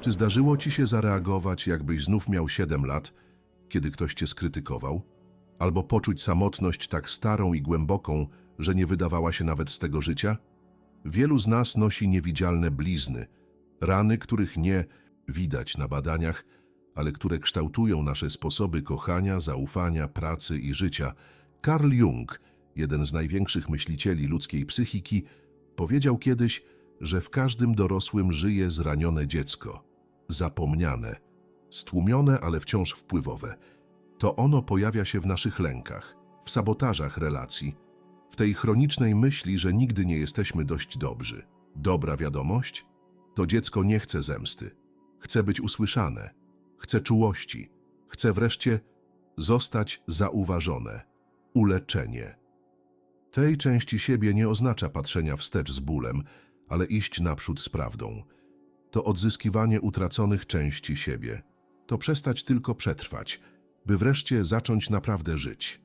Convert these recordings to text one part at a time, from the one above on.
Czy zdarzyło ci się zareagować, jakbyś znów miał 7 lat, kiedy ktoś cię skrytykował? Albo poczuć samotność tak starą i głęboką, że nie wydawała się nawet z tego życia? Wielu z nas nosi niewidzialne blizny, rany, których nie widać na badaniach, ale które kształtują nasze sposoby kochania, zaufania, pracy i życia. Carl Jung, jeden z największych myślicieli ludzkiej psychiki, powiedział kiedyś, że w każdym dorosłym żyje zranione dziecko, zapomniane, stłumione, ale wciąż wpływowe. To ono pojawia się w naszych lękach, w sabotażach relacji, w tej chronicznej myśli, że nigdy nie jesteśmy dość dobrzy. Dobra wiadomość? To dziecko nie chce zemsty. Chce być usłyszane, chce czułości, chce wreszcie zostać zauważone, uleczenie. Tej części siebie nie oznacza patrzenia wstecz z bólem, ale iść naprzód z prawdą. To odzyskiwanie utraconych części siebie. To przestać tylko przetrwać, by wreszcie zacząć naprawdę żyć.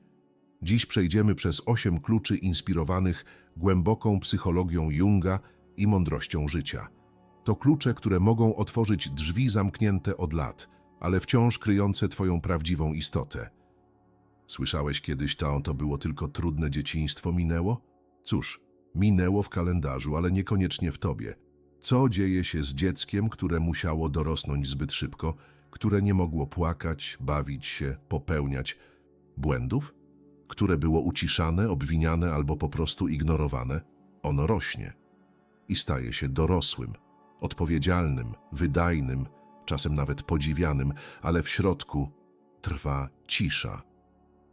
Dziś przejdziemy przez osiem kluczy inspirowanych głęboką psychologią Junga i mądrością życia. To klucze, które mogą otworzyć drzwi zamknięte od lat, ale wciąż kryjące Twoją prawdziwą istotę. Słyszałeś kiedyś to, to było tylko trudne dzieciństwo minęło? Cóż, minęło w kalendarzu, ale niekoniecznie w Tobie. Co dzieje się z dzieckiem, które musiało dorosnąć zbyt szybko, które nie mogło płakać, bawić się, popełniać błędów? które było uciszane, obwiniane albo po prostu ignorowane, ono rośnie i staje się dorosłym, odpowiedzialnym, wydajnym, czasem nawet podziwianym, ale w środku trwa cisza,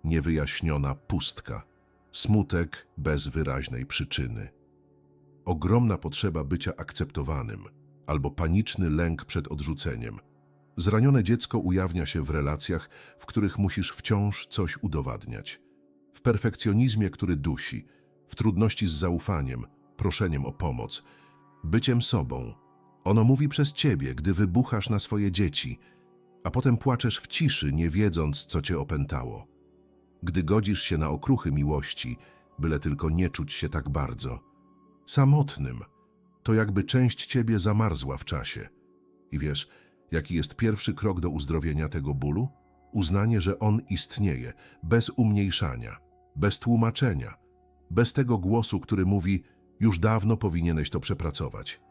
niewyjaśniona pustka, smutek bez wyraźnej przyczyny. Ogromna potrzeba bycia akceptowanym albo paniczny lęk przed odrzuceniem. Zranione dziecko ujawnia się w relacjach, w których musisz wciąż coś udowadniać w perfekcjonizmie, który dusi, w trudności z zaufaniem, proszeniem o pomoc, byciem sobą. Ono mówi przez ciebie, gdy wybuchasz na swoje dzieci, a potem płaczesz w ciszy, nie wiedząc, co cię opętało. Gdy godzisz się na okruchy miłości, byle tylko nie czuć się tak bardzo. Samotnym, to jakby część ciebie zamarzła w czasie. I wiesz, jaki jest pierwszy krok do uzdrowienia tego bólu? uznanie, że On istnieje, bez umniejszania, bez tłumaczenia, bez tego głosu, który mówi, już dawno powinieneś to przepracować.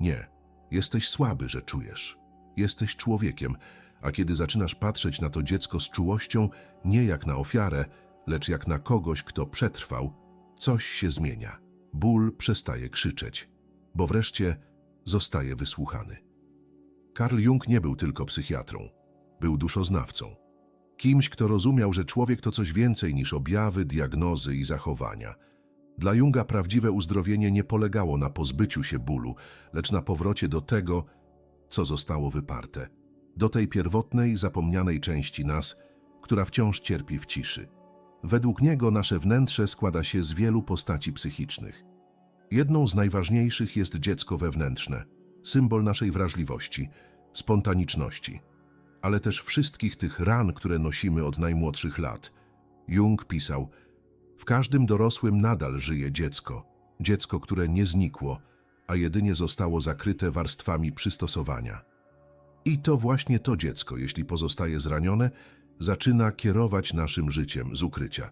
Nie, jesteś słaby, że czujesz. Jesteś człowiekiem, a kiedy zaczynasz patrzeć na to dziecko z czułością, nie jak na ofiarę, lecz jak na kogoś, kto przetrwał, coś się zmienia. Ból przestaje krzyczeć, bo wreszcie zostaje wysłuchany. Karl Jung nie był tylko psychiatrą. Był duszoznawcą. Kimś, kto rozumiał, że człowiek to coś więcej niż objawy, diagnozy i zachowania. Dla Junga prawdziwe uzdrowienie nie polegało na pozbyciu się bólu, lecz na powrocie do tego, co zostało wyparte. Do tej pierwotnej, zapomnianej części nas, która wciąż cierpi w ciszy. Według niego nasze wnętrze składa się z wielu postaci psychicznych. Jedną z najważniejszych jest dziecko wewnętrzne, symbol naszej wrażliwości, spontaniczności ale też wszystkich tych ran, które nosimy od najmłodszych lat. Jung pisał, w każdym dorosłym nadal żyje dziecko, dziecko, które nie znikło, a jedynie zostało zakryte warstwami przystosowania. I to właśnie to dziecko, jeśli pozostaje zranione, zaczyna kierować naszym życiem z ukrycia.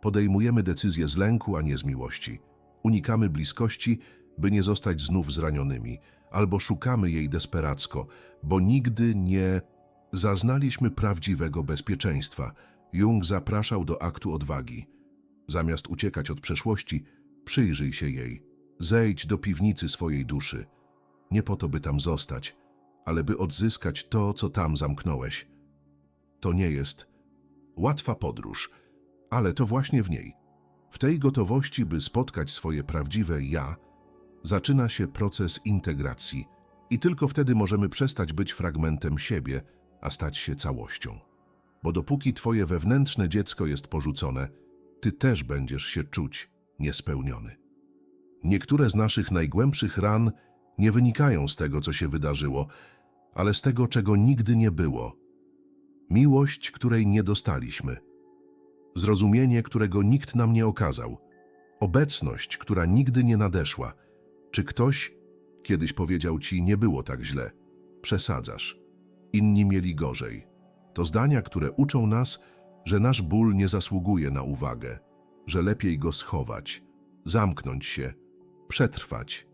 Podejmujemy decyzje z lęku, a nie z miłości. Unikamy bliskości, by nie zostać znów zranionymi, albo szukamy jej desperacko, bo nigdy nie Zaznaliśmy prawdziwego bezpieczeństwa. Jung zapraszał do aktu odwagi. Zamiast uciekać od przeszłości, przyjrzyj się jej. Zejdź do piwnicy swojej duszy. Nie po to, by tam zostać, ale by odzyskać to, co tam zamknąłeś. To nie jest łatwa podróż, ale to właśnie w niej. W tej gotowości, by spotkać swoje prawdziwe ja, zaczyna się proces integracji i tylko wtedy możemy przestać być fragmentem siebie, a stać się całością. Bo dopóki twoje wewnętrzne dziecko jest porzucone, ty też będziesz się czuć niespełniony. Niektóre z naszych najgłębszych ran nie wynikają z tego, co się wydarzyło, ale z tego, czego nigdy nie było. Miłość, której nie dostaliśmy. Zrozumienie, którego nikt nam nie okazał. Obecność, która nigdy nie nadeszła. Czy ktoś kiedyś powiedział ci, nie było tak źle – Przesadzasz. Inni mieli gorzej. To zdania, które uczą nas, że nasz ból nie zasługuje na uwagę, że lepiej go schować, zamknąć się, przetrwać.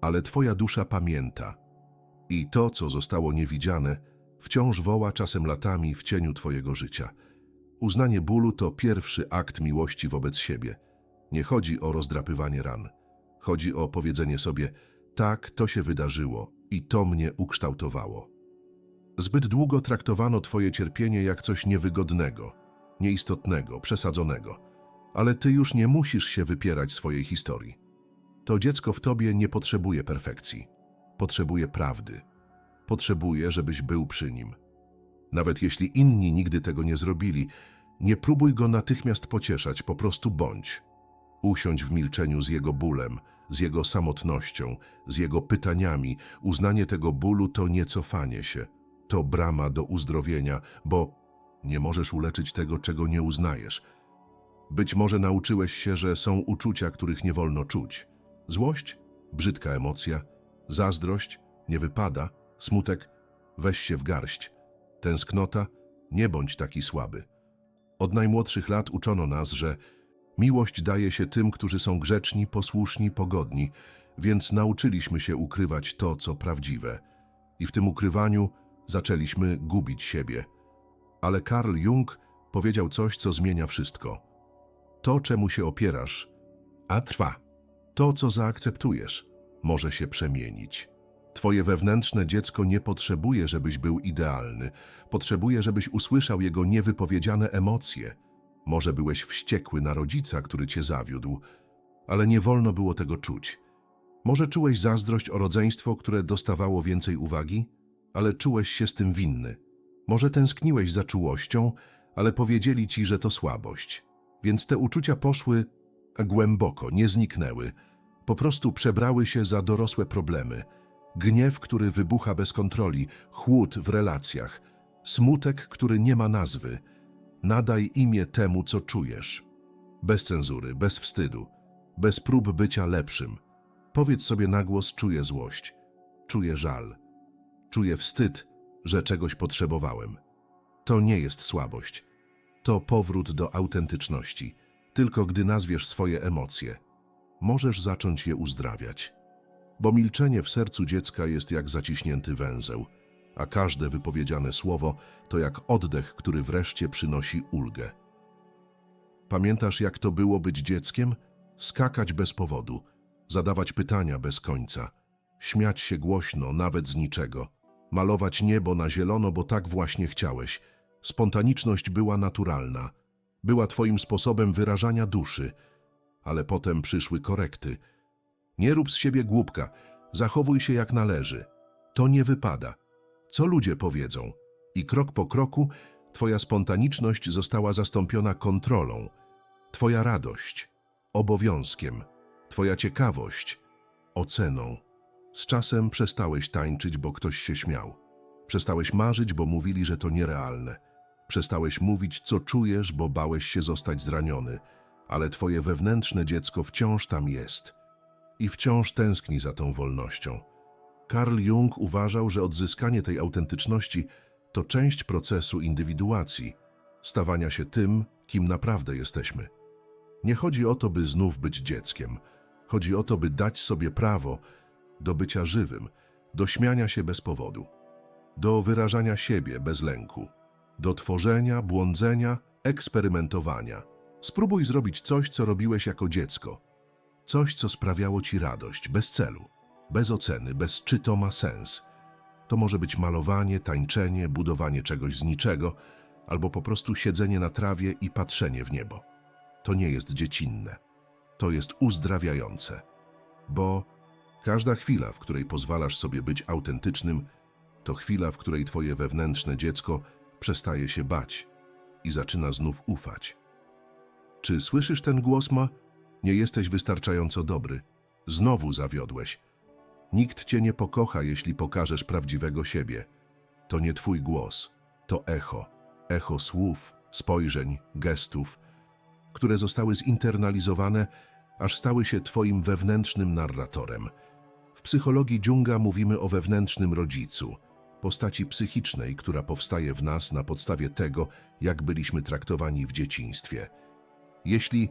Ale twoja dusza pamięta. I to, co zostało niewidziane, wciąż woła czasem latami w cieniu twojego życia. Uznanie bólu to pierwszy akt miłości wobec siebie. Nie chodzi o rozdrapywanie ran. Chodzi o powiedzenie sobie, tak, to się wydarzyło i to mnie ukształtowało. Zbyt długo traktowano twoje cierpienie jak coś niewygodnego, nieistotnego, przesadzonego. Ale ty już nie musisz się wypierać swojej historii. To dziecko w tobie nie potrzebuje perfekcji. Potrzebuje prawdy. Potrzebuje, żebyś był przy nim. Nawet jeśli inni nigdy tego nie zrobili, nie próbuj go natychmiast pocieszać, po prostu bądź. Usiądź w milczeniu z jego bólem, z jego samotnością, z jego pytaniami. Uznanie tego bólu to nie cofanie się, to brama do uzdrowienia, bo nie możesz uleczyć tego, czego nie uznajesz. Być może nauczyłeś się, że są uczucia, których nie wolno czuć. Złość? Brzydka emocja. Zazdrość? Nie wypada. Smutek? Weź się w garść. Tęsknota? Nie bądź taki słaby. Od najmłodszych lat uczono nas, że miłość daje się tym, którzy są grzeczni, posłuszni, pogodni, więc nauczyliśmy się ukrywać to, co prawdziwe. I w tym ukrywaniu zaczęliśmy gubić siebie. Ale Karl Jung powiedział coś, co zmienia wszystko. To, czemu się opierasz, a trwa. To, co zaakceptujesz, może się przemienić. Twoje wewnętrzne dziecko nie potrzebuje, żebyś był idealny. Potrzebuje, żebyś usłyszał jego niewypowiedziane emocje. Może byłeś wściekły na rodzica, który cię zawiódł, ale nie wolno było tego czuć. Może czułeś zazdrość o rodzeństwo, które dostawało więcej uwagi, ale czułeś się z tym winny. Może tęskniłeś za czułością, ale powiedzieli ci, że to słabość. Więc te uczucia poszły głęboko, nie zniknęły. Po prostu przebrały się za dorosłe problemy. Gniew, który wybucha bez kontroli, chłód w relacjach, smutek, który nie ma nazwy. Nadaj imię temu, co czujesz. Bez cenzury, bez wstydu, bez prób bycia lepszym. Powiedz sobie na głos, czuję złość, czuję żal, czuję wstyd, że czegoś potrzebowałem. To nie jest słabość. To powrót do autentyczności. Tylko gdy nazwiesz swoje emocje, możesz zacząć je uzdrawiać. Bo milczenie w sercu dziecka jest jak zaciśnięty węzeł, a każde wypowiedziane słowo to jak oddech, który wreszcie przynosi ulgę. Pamiętasz, jak to było być dzieckiem? Skakać bez powodu, zadawać pytania bez końca, śmiać się głośno, nawet z niczego, malować niebo na zielono, bo tak właśnie chciałeś. Spontaniczność była naturalna, była twoim sposobem wyrażania duszy, ale potem przyszły korekty. Nie rób z siebie głupka, zachowuj się jak należy. To nie wypada. Co ludzie powiedzą? I krok po kroku twoja spontaniczność została zastąpiona kontrolą, twoja radość obowiązkiem, twoja ciekawość oceną. Z czasem przestałeś tańczyć, bo ktoś się śmiał. Przestałeś marzyć, bo mówili, że to nierealne. Przestałeś mówić, co czujesz, bo bałeś się zostać zraniony, ale twoje wewnętrzne dziecko wciąż tam jest i wciąż tęskni za tą wolnością. Carl Jung uważał, że odzyskanie tej autentyczności to część procesu indywiduacji, stawania się tym, kim naprawdę jesteśmy. Nie chodzi o to, by znów być dzieckiem. Chodzi o to, by dać sobie prawo do bycia żywym, do śmiania się bez powodu, do wyrażania siebie bez lęku, do tworzenia, błądzenia, eksperymentowania. Spróbuj zrobić coś, co robiłeś jako dziecko. Coś, co sprawiało ci radość, bez celu, bez oceny, bez czy to ma sens. To może być malowanie, tańczenie, budowanie czegoś z niczego, albo po prostu siedzenie na trawie i patrzenie w niebo. To nie jest dziecinne. To jest uzdrawiające. Bo każda chwila, w której pozwalasz sobie być autentycznym, to chwila, w której twoje wewnętrzne dziecko przestaje się bać i zaczyna znów ufać. Czy słyszysz ten głos ma? Nie jesteś wystarczająco dobry. Znowu zawiodłeś. Nikt cię nie pokocha, jeśli pokażesz prawdziwego siebie. To nie twój głos, to echo. Echo słów, spojrzeń, gestów, które zostały zinternalizowane, aż stały się twoim wewnętrznym narratorem. W psychologii Junga mówimy o wewnętrznym rodzicu, postaci psychicznej, która powstaje w nas na podstawie tego, jak byliśmy traktowani w dzieciństwie. Jeśli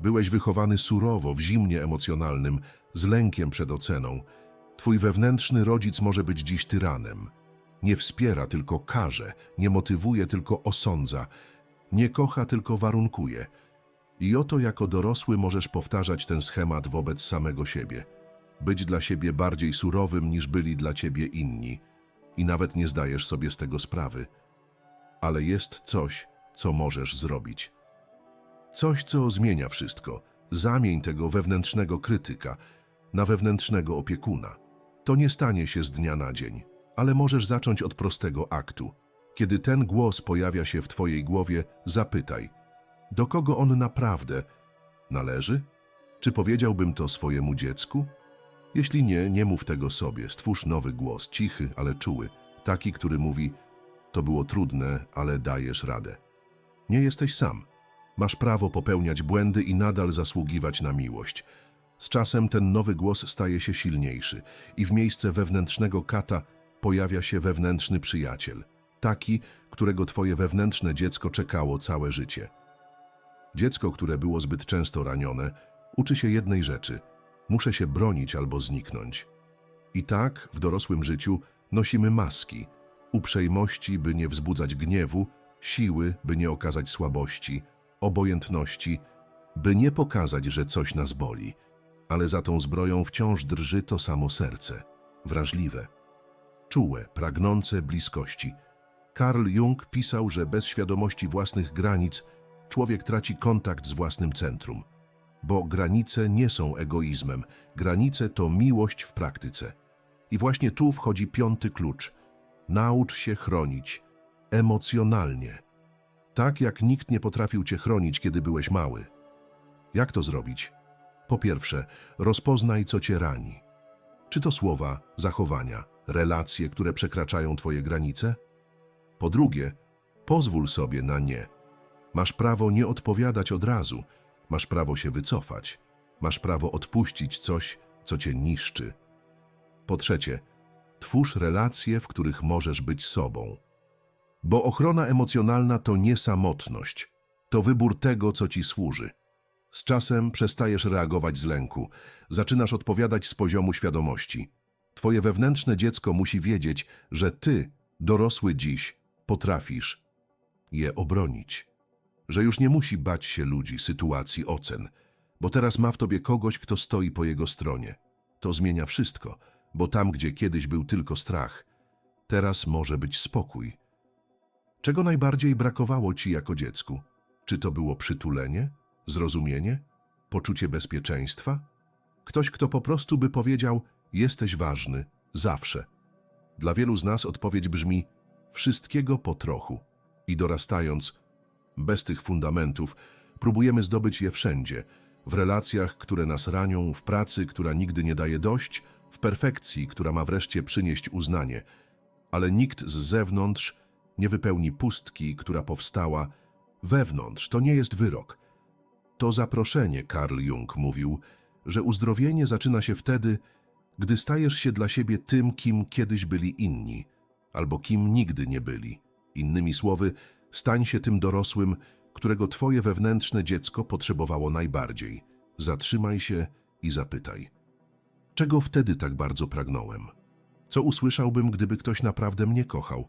byłeś wychowany surowo, w zimnie emocjonalnym, z lękiem przed oceną, twój wewnętrzny rodzic może być dziś tyranem. Nie wspiera, tylko karze, nie motywuje, tylko osądza, nie kocha, tylko warunkuje. I oto jako dorosły możesz powtarzać ten schemat wobec samego siebie. Być dla siebie bardziej surowym niż byli dla ciebie inni. I nawet nie zdajesz sobie z tego sprawy. Ale jest coś, co możesz zrobić. Coś, co zmienia wszystko. Zamień tego wewnętrznego krytyka na wewnętrznego opiekuna. To nie stanie się z dnia na dzień, ale możesz zacząć od prostego aktu. Kiedy ten głos pojawia się w twojej głowie, zapytaj, do kogo on naprawdę należy? Czy powiedziałbym to swojemu dziecku? Jeśli nie, nie mów tego sobie. Stwórz nowy głos, cichy, ale czuły. Taki, który mówi, to było trudne, ale dajesz radę. Nie jesteś sam. Masz prawo popełniać błędy i nadal zasługiwać na miłość. Z czasem ten nowy głos staje się silniejszy i w miejsce wewnętrznego kata pojawia się wewnętrzny przyjaciel. Taki, którego twoje wewnętrzne dziecko czekało całe życie. Dziecko, które było zbyt często ranione, uczy się jednej rzeczy: muszę się bronić albo zniknąć. I tak w dorosłym życiu nosimy maski uprzejmości, by nie wzbudzać gniewu, siły, by nie okazać słabości, obojętności, by nie pokazać, że coś nas boli. Ale za tą zbroją wciąż drży to samo serce, wrażliwe, czułe, pragnące bliskości. Karl Jung pisał, że bez świadomości własnych granic człowiek traci kontakt z własnym centrum. Bo granice nie są egoizmem, granice to miłość w praktyce. I właśnie tu wchodzi piąty klucz. Naucz się chronić emocjonalnie. Tak jak nikt nie potrafił cię chronić, kiedy byłeś mały. Jak to zrobić? Po pierwsze, rozpoznaj, co cię rani. Czy to słowa, zachowania, relacje, które przekraczają twoje granice? Po drugie, pozwól sobie na nie. Masz prawo nie odpowiadać od razu. Masz prawo się wycofać. Masz prawo odpuścić coś, co cię niszczy. Po trzecie, twórz relacje, w których możesz być sobą. Bo ochrona emocjonalna to nie samotność. To wybór tego, co ci służy. Z czasem przestajesz reagować z lęku. Zaczynasz odpowiadać z poziomu świadomości. Twoje wewnętrzne dziecko musi wiedzieć, że ty, dorosły dziś, potrafisz je obronić. Że już nie musi bać się ludzi, sytuacji, ocen, bo teraz ma w tobie kogoś, kto stoi po jego stronie. To zmienia wszystko, bo tam, gdzie kiedyś był tylko strach, teraz może być spokój. Czego najbardziej brakowało ci jako dziecku? Czy to było przytulenie, zrozumienie, poczucie bezpieczeństwa? Ktoś, kto po prostu by powiedział: Jesteś ważny, zawsze. Dla wielu z nas odpowiedź brzmi: Wszystkiego po trochu. I dorastając, bez tych fundamentów, próbujemy zdobyć je wszędzie w relacjach, które nas ranią, w pracy, która nigdy nie daje dość, w perfekcji, która ma wreszcie przynieść uznanie. Ale nikt z zewnątrz nie wypełni pustki, która powstała wewnątrz. To nie jest wyrok. To zaproszenie, Karl Jung mówił, że uzdrowienie zaczyna się wtedy, gdy stajesz się dla siebie tym, kim kiedyś byli inni, albo kim nigdy nie byli. Innymi słowy, stań się tym dorosłym, którego twoje wewnętrzne dziecko potrzebowało najbardziej. Zatrzymaj się i zapytaj. Czego wtedy tak bardzo pragnąłem? Co usłyszałbym, gdyby ktoś naprawdę mnie kochał?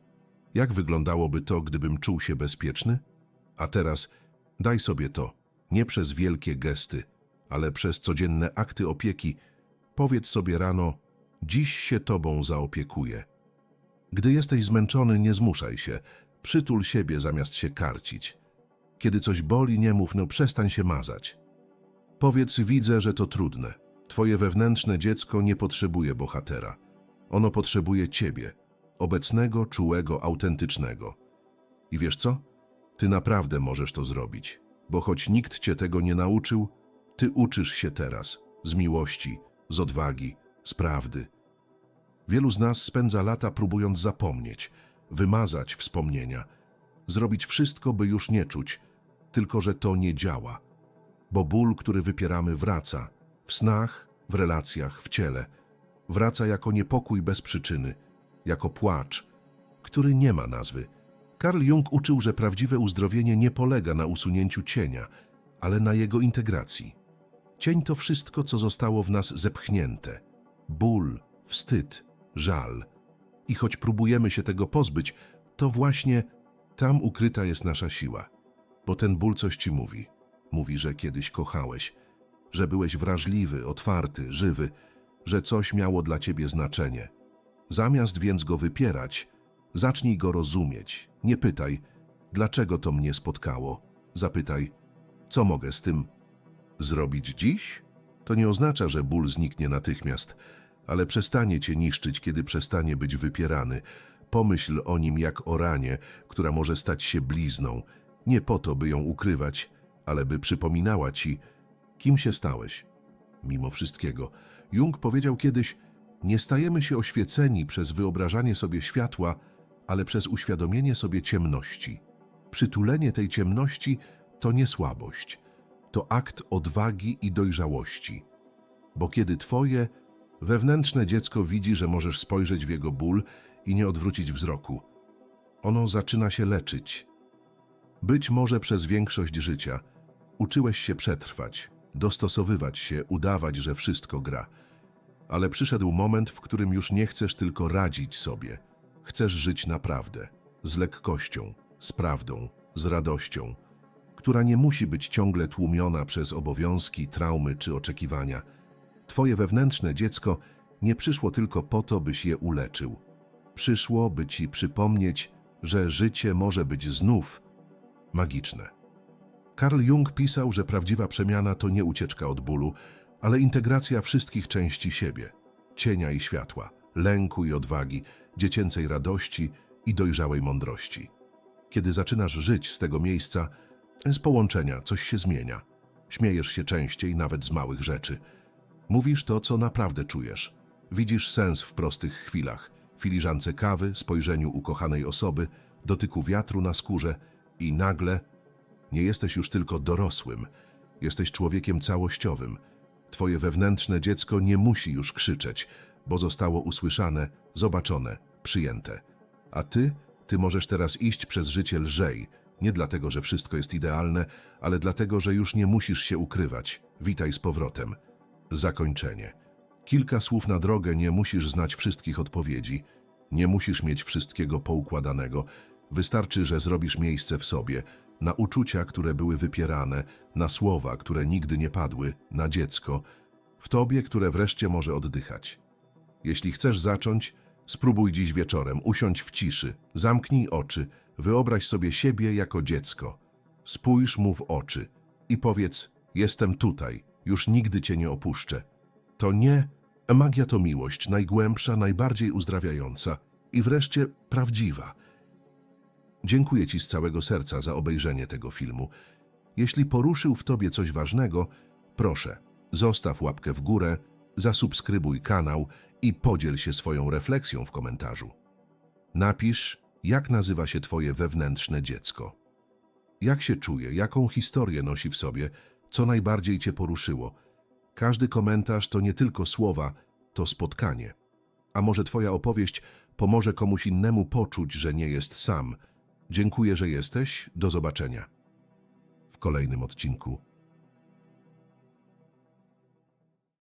Jak wyglądałoby to, gdybym czuł się bezpieczny? A teraz daj sobie to, nie przez wielkie gesty, ale przez codzienne akty opieki. Powiedz sobie rano, dziś się tobą zaopiekuję. Gdy jesteś zmęczony, nie zmuszaj się. Przytul siebie zamiast się karcić. Kiedy coś boli, nie mów, no przestań się mazać. Powiedz, widzę, że to trudne. Twoje wewnętrzne dziecko nie potrzebuje bohatera. Ono potrzebuje ciebie, obecnego, czułego, autentycznego. I wiesz co? Ty naprawdę możesz to zrobić, bo choć nikt cię tego nie nauczył, ty uczysz się teraz z miłości, z odwagi, z prawdy. Wielu z nas spędza lata próbując zapomnieć, wymazać wspomnienia, zrobić wszystko, by już nie czuć, tylko że to nie działa. Bo ból, który wypieramy, wraca w snach, w relacjach, w ciele. Wraca jako niepokój bez przyczyny, jako płacz, który nie ma nazwy. Karl Jung uczył, że prawdziwe uzdrowienie nie polega na usunięciu cienia, ale na jego integracji. Cień to wszystko, co zostało w nas zepchnięte. Ból, wstyd, żal. I choć próbujemy się tego pozbyć, to właśnie tam ukryta jest nasza siła. Bo ten ból coś ci mówi. Mówi, że kiedyś kochałeś, że byłeś wrażliwy, otwarty, żywy, że coś miało dla ciebie znaczenie. Zamiast więc go wypierać, zacznij go rozumieć. Nie pytaj, dlaczego to mnie spotkało. Zapytaj, co mogę z tym zrobić dziś? To nie oznacza, że ból zniknie natychmiast, ale przestanie cię niszczyć, kiedy przestanie być wypierany. Pomyśl o nim jak o ranie, która może stać się blizną, nie po to, by ją ukrywać, ale by przypominała ci, kim się stałeś. Mimo wszystkiego, Jung powiedział kiedyś, nie stajemy się oświeceni przez wyobrażanie sobie światła, ale przez uświadomienie sobie ciemności. Przytulenie tej ciemności to nie słabość, to akt odwagi i dojrzałości. Bo kiedy twoje wewnętrzne dziecko widzi, że możesz spojrzeć w jego ból i nie odwrócić wzroku, ono zaczyna się leczyć. Być może przez większość życia uczyłeś się przetrwać, dostosowywać się, udawać, że wszystko gra. Ale przyszedł moment, w którym już nie chcesz tylko radzić sobie. Chcesz żyć naprawdę, z lekkością, z prawdą, z radością, która nie musi być ciągle tłumiona przez obowiązki, traumy czy oczekiwania. Twoje wewnętrzne dziecko nie przyszło tylko po to, byś je uleczył. Przyszło, by ci przypomnieć, że życie może być znów magiczne. Carl Jung pisał, że prawdziwa przemiana to nie ucieczka od bólu, ale integracja wszystkich części siebie cienia i światła, lęku i odwagi, dziecięcej radości i dojrzałej mądrości. Kiedy zaczynasz żyć z tego miejsca, z połączenia coś się zmienia. Śmiejesz się częściej, nawet z małych rzeczy. Mówisz to, co naprawdę czujesz. Widzisz sens w prostych chwilach, filiżance kawy, spojrzeniu ukochanej osoby, dotyku wiatru na skórze i nagle nie jesteś już tylko dorosłym, jesteś człowiekiem całościowym. Twoje wewnętrzne dziecko nie musi już krzyczeć, bo zostało usłyszane, zobaczone, przyjęte. A ty, ty możesz teraz iść przez życie lżej, nie dlatego, że wszystko jest idealne, ale dlatego, że już nie musisz się ukrywać. Witaj z powrotem. Zakończenie. Kilka słów na drogę, nie musisz znać wszystkich odpowiedzi, nie musisz mieć wszystkiego poukładanego. Wystarczy, że zrobisz miejsce w sobie, na uczucia, które były wypierane, na słowa, które nigdy nie padły, na dziecko, w tobie, które wreszcie może oddychać. Jeśli chcesz zacząć, spróbuj dziś wieczorem, usiądź w ciszy, zamknij oczy, wyobraź sobie siebie jako dziecko. Spójrz mu w oczy i powiedz, jestem tutaj, już nigdy cię nie opuszczę. To nie, magia to miłość, najgłębsza, najbardziej uzdrawiająca i wreszcie prawdziwa. Dziękuję Ci z całego serca za obejrzenie tego filmu. Jeśli poruszył w Tobie coś ważnego, proszę, zostaw łapkę w górę, zasubskrybuj kanał i podziel się swoją refleksją w komentarzu. Napisz, jak nazywa się Twoje wewnętrzne dziecko. Jak się czuje, jaką historię nosi w sobie, co najbardziej Cię poruszyło. Każdy komentarz to nie tylko słowa, to spotkanie. A może Twoja opowieść pomoże komuś innemu poczuć, że nie jest sam. Dziękuję, że jesteś. Do zobaczenia w kolejnym odcinku.